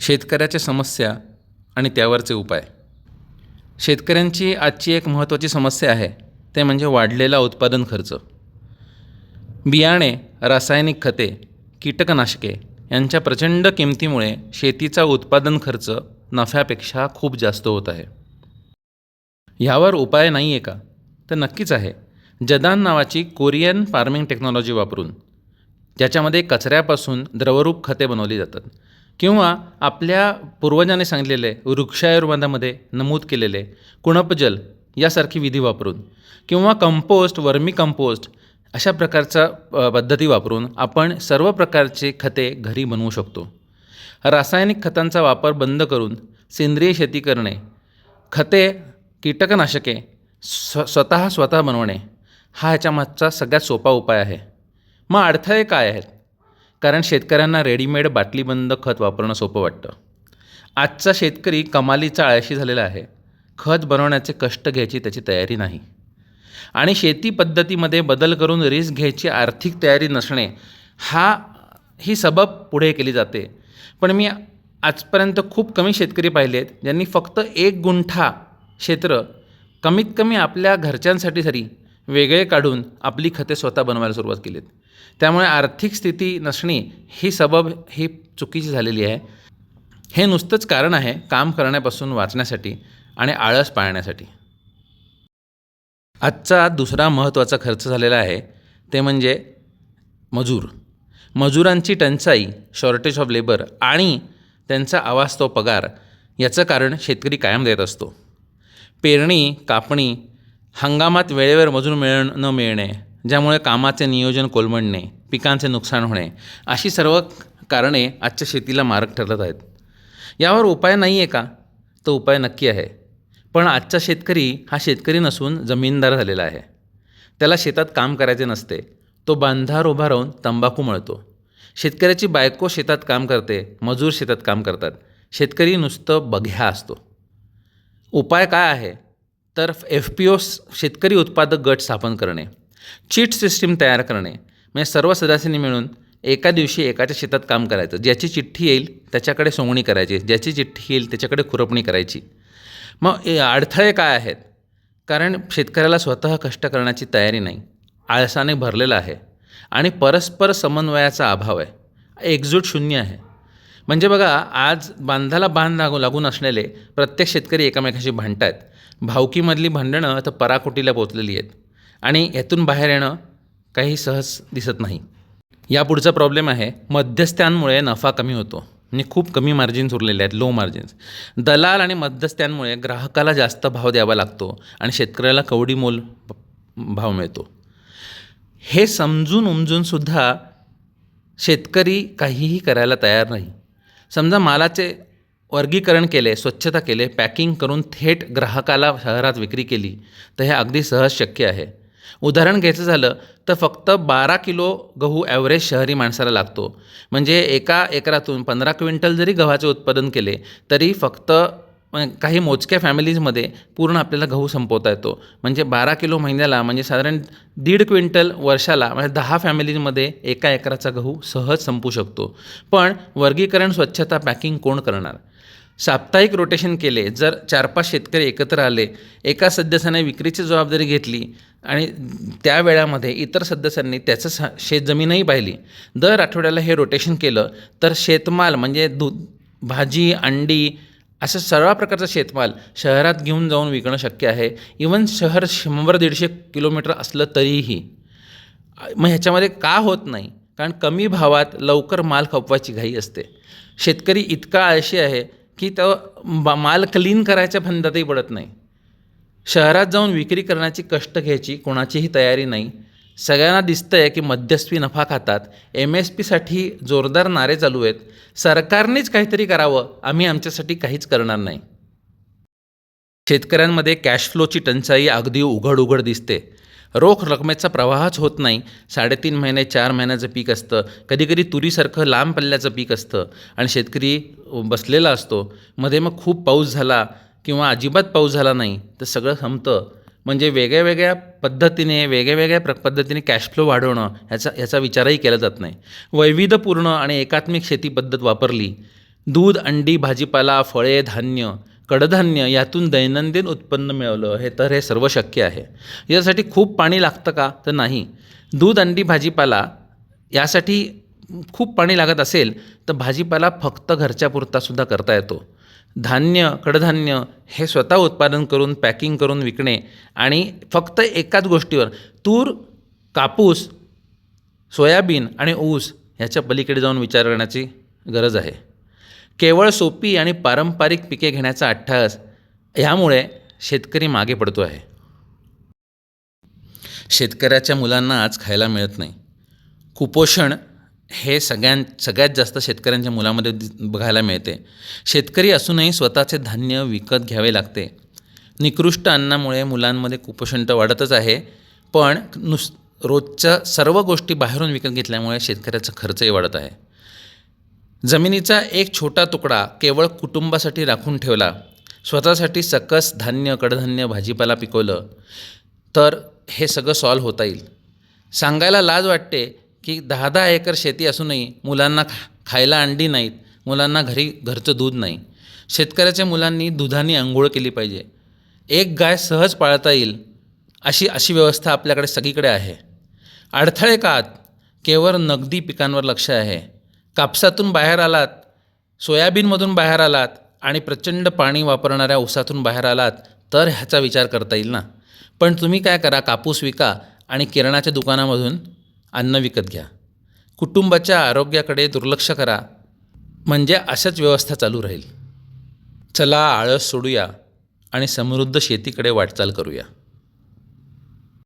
शेतकऱ्याच्या समस्या आणि त्यावरचे उपाय. शेतकऱ्यांची आजची एक महत्त्वाची समस्या आहे ते म्हणजे वाढलेला उत्पादन खर्च. बियाणे रासायनिक खते कीटकनाशके यांच्या प्रचंड किमतीमुळे शेतीचा उत्पादन खर्च नफ्यापेक्षा खूप जास्त होत आहे. ह्यावर उपाय नाही आहे का? तर नक्कीच आहे. जदान नावाची कोरियन फार्मिंग टेक्नॉलॉजी वापरून ज्याच्यामध्ये कचऱ्यापासून द्रवरूप खते बनवली जातात. किंवा आपल्या पूर्वजाने सांगितलेले वृक्षायुर्वेदामध्ये नमूद केलेले कुणपजल यासारखी विधी वापरून किंवा कंपोस्ट वर्मी कंपोस्ट अशा प्रकारचा पद्धती वापरून आपण सर्व प्रकारचे खते घरी बनवू शकतो. रासायनिक खतांचा वापर बंद करून सेंद्रिय शेती करणे खते कीटकनाशके स्व स्वतः स्वतः बनवणे हा ह्याच्यामागचा सगळ्यात सोपा उपाय आहे. मग अडथळे काय आहेत? कारण शेतकऱ्यांना रेडीमेड बाटलीबंद खत वापरणं सोपं वाटतं. आजचा शेतकरी कमालीचा आळशी झालेला आहे. खत बनवण्याचे कष्ट घ्यायची त्याची तयारी नाही. आणि शेती पद्धतीमध्ये बदल करून रिस्क घ्यायची आर्थिक तयारी नसणे हा ही सबब पुढे केली जाते. पण मी आजपर्यंत खूप कमी शेतकरी पाहिले आहेत ज्यांनी फक्त एक गुंठा क्षेत्र कमीत कमी आपल्या घरच्यांसाठी तरी वेगळे काढून आपली खते स्वतः बनवायला सुरुवात केली आहेत त्यामुळे आर्थिक स्थिती नसणे ही सबब ही चुकीची झालेली आहे. हे नुसतंच कारण आहे काम करण्यापासून वाचण्यासाठी आणि आळस पाळण्यासाठी. आजचा दुसरा महत्त्वाचा खर्च झालेला आहे ते म्हणजे मजूर. मजुरांची टंचाई शॉर्टेज ऑफ लेबर आणि त्यांचा अवास्तव पगार याचं कारण शेतकरी कायम देत असतो. पेरणी कापणी हंगामात वेळेवर मजूर मिळ न मिळणे ज्यामुळे कामाचे नियोजन कोलमडणे पिकांचे नुकसान होणे अशी सर्व कारणे आजच्या शेतीला मारक ठरत आहेत. यावर उपाय नाही आहे का? तो उपाय नक्की आहे. पण आजचा शेतकरी हा शेतकरी नसून जमीनदार झालेला आहे. त्याला शेतात काम करायचे नसते. तो बांधार उभा राहून तंबाखू मळतो. शेतकऱ्याची बायको शेतात काम करते मजूर शेतात काम करतात. शेतकरी नुसतं बघ्या असतो. उपाय काय आहे? तर एफ पी ओ शेतकरी उत्पादक गट स्थापन करणे. चीट सिस्टीम तयार करणे म्हणजे सर्व सदस्यांनी मिळून एका दिवशी एकाच्या शेतात काम करायचं. ज्याची चिठ्ठी येईल त्याच्याकडे सोंगणी करायची. ज्याची चिठ्ठी येईल त्याच्याकडे खुरपणी करायची. मग अडथळे काय आहेत? कारण शेतकऱ्याला स्वतः कष्ट करण्याची तयारी नाही. आळसाने भरलेला आहे. आणि परस्पर समन्वयाचा अभाव आहे. एकजूट शून्य आहे. म्हणजे बघा आज बांधाला बांध लागू लागून असलेले प्रत्येक शेतकरी एकमेकाशी भांडत आहेत भावकीमधली भांडणं तर पराकोटीला पोचलेली आहेत. आणि यातून बाहेर येणं काही सहज दिसत नाही. यापुढचा प्रॉब्लेम आहे मध्यस्थ्यांमुळे नफा कमी होतो म्हणजे खूप कमी मार्जिन्स उरलेले आहेत लो मार्जिन्स दलाल आणि मध्यस्थ्यांमुळे ग्राहकाला जास्त भाव द्यावा लागतो आणि शेतकऱ्याला कवडी मोल भाव मिळतो. हे समजून उमजूनसुद्धा शेतकरी काहीही करायला तयार नाही. समजा मालाचे वर्गीकरण केले स्वच्छता केले पॅकिंग करून थेट ग्राहकाला शहरात विक्री केली तर हे अगदी सहज शक्य आहे. उदाहरण घ्यायचं झालं तर फक्त बारा किलो गहू ॲव्हरेज शहरी माणसाला लागतो. म्हणजे एका एकरातून पंधरा क्विंटल जरी गव्हाचे उत्पादन केले तरी फक्त काही मोजक्या फॅमिलीजमध्ये पूर्ण आपल्याला गहू संपवता येतो. म्हणजे बारा किलो महिन्याला म्हणजे साधारण दीड क्विंटल वर्षाला म्हणजे दहा फॅमिलीजमध्ये एका एकराचा गहू सहज संपू शकतो. पण वर्गीकरण स्वच्छता पॅकिंग कोण करणार? साप्ताहिक रोटेशन केले जर चार पाच शेतकरी एकत्र आले एका सदस्याने विक्रीची जबाबदारी घेतली आणि त्या वेळामध्ये इतर सदस्यांनी त्याचं सा शेतजमीनही पाहिली. दर आठवड्याला हे रोटेशन केलं तर शेतमाल म्हणजे दूध भाजी अंडी असं सर्व प्रकारचा शेतमाल शहरात घेऊन जाऊन विकणं शक्य आहे. इवन शहर शंभर दीडशे किलोमीटर असलं तरीही. मग ह्याच्यामध्ये का होत नाही? कारण कमी भावात लवकर माल खपवायची घाई असते. शेतकरी इतका आळशी आहे की तो माल क्लीन करायच्या फंदातही पडत नाही. शहरात जाऊन विक्री करण्याची कष्ट घ्यायची कोणाचीही तयारी नाही. सगळ्यांना दिसतं आहे की मध्यस्थी नफा खातात. एम एस पीसाठी जोरदार नारे चालू आहेत. सरकारनेच काहीतरी करावं. आम्ही आमच्यासाठी काहीच करणार नाही. शेतकऱ्यांमध्ये कॅश फ्लोची टंचाई अगदी उघड उघड दिसते. रोख रकमेचा प्रवाहच होत नाही. साडेतीन महिने चार महिन्याचं पीक असतं. कधीकधी तुरीसारखं लांब पल्ल्याचं पीक असतं. आणि शेतकरी बसलेला असतो. मध्ये मग खूप पाऊस झाला किंवा अजिबात पाऊस झाला नाही तर सगळं संपतं. म्हणजे वेगळ्या वेगळ्या पद्धतीने वेगळ्या वेगळ्या प्र पद्धतीने कॅश फ्लो वाढवणं ह्याचा ह्याचा विचारही केला जात नाही. वैविध्यपूर्ण आणि एकात्मिक शेती पद्धत वापरली. दूध अंडी भाजीपाला फळे धान्य कडधान्य यातून दैनंदिन उत्पन्न मिळवलं हे तर हे सर्व शक्य आहे. यासाठी खूप पाणी लागतं का? तर नाही. दूध अंडी भाजीपाला यासाठी खूप पाणी लागत असेल तर भाजीपाला फक्त घरच्या पुरतासुद्धा करता येतो. धान्य कडधान्य हे स्वतः उत्पादन करून पॅकिंग करून विकणे आणि फक्त एकाच गोष्टीवर तूर कापूस सोयाबीन आणि ऊस ह्याच्या पलीकडे जाऊन विचार करण्याची गरज आहे. केवळ सोपी आणि पारंपरिक पिके घेण्याचा अट्टहास ह्यामुळे शेतकरी मागे पडतो आहे. शेतकऱ्याच्या मुलांना आज खायला मिळत नाही. कुपोषण हे सगळ्यां सगळ्यात जास्त शेतकऱ्यांच्या मुलामध्ये दि- बघायला मिळते. शेतकरी असूनही स्वतःचे धान्य विकत घ्यावे लागते. निकृष्ट अन्नामुळे मुलांमध्ये कुपोषण तर वाढतच आहे पण नुस रोजच्या सर्व गोष्टी बाहेरून विकत घेतल्यामुळे शेतकऱ्याचा खर्चही वाढत आहे. जमिनीचा एक छोटा तुकडा केवळ कुटुंबासाठी राखून ठेवला. स्वतःसाठी सकस धान्य कडधान्य भाजीपाला पिकवलं तर हे सगळं सॉल्व होता येईल. सांगायला लाज वाटते की दहा दहा एकर शेती असूनही मुलांना खा खायला अंडी नाहीत मुलांना घरी घरचं दूध नाही. शेतकऱ्याच्या मुलांनी दुधाने आंघोळ केली पाहिजे. एक गाय सहज पाळता येईल अशी अशी व्यवस्था आपल्याकडे सगळीकडे आहे. अडथळे कात केवळ नगदी पिकांवर लक्ष आहे. कापसातून बाहेर आलात सोयाबीनमधून बाहेर आलात आणि प्रचंड पाणी वापरणाऱ्या ऊसातून बाहेर आलात तर ह्याचा विचार करता येईल ना? पण तुम्ही काय करा कापूस विका आणि किराणाच्या दुकानामधून अन्न विकत घ्या. कुटुंबाच्या आरोग्याकडे दुर्लक्ष करा. म्हणजे अशाच व्यवस्था चालू राहील. चला आळस सोडूया आणि समृद्ध शेतीकडे वाटचाल करूया.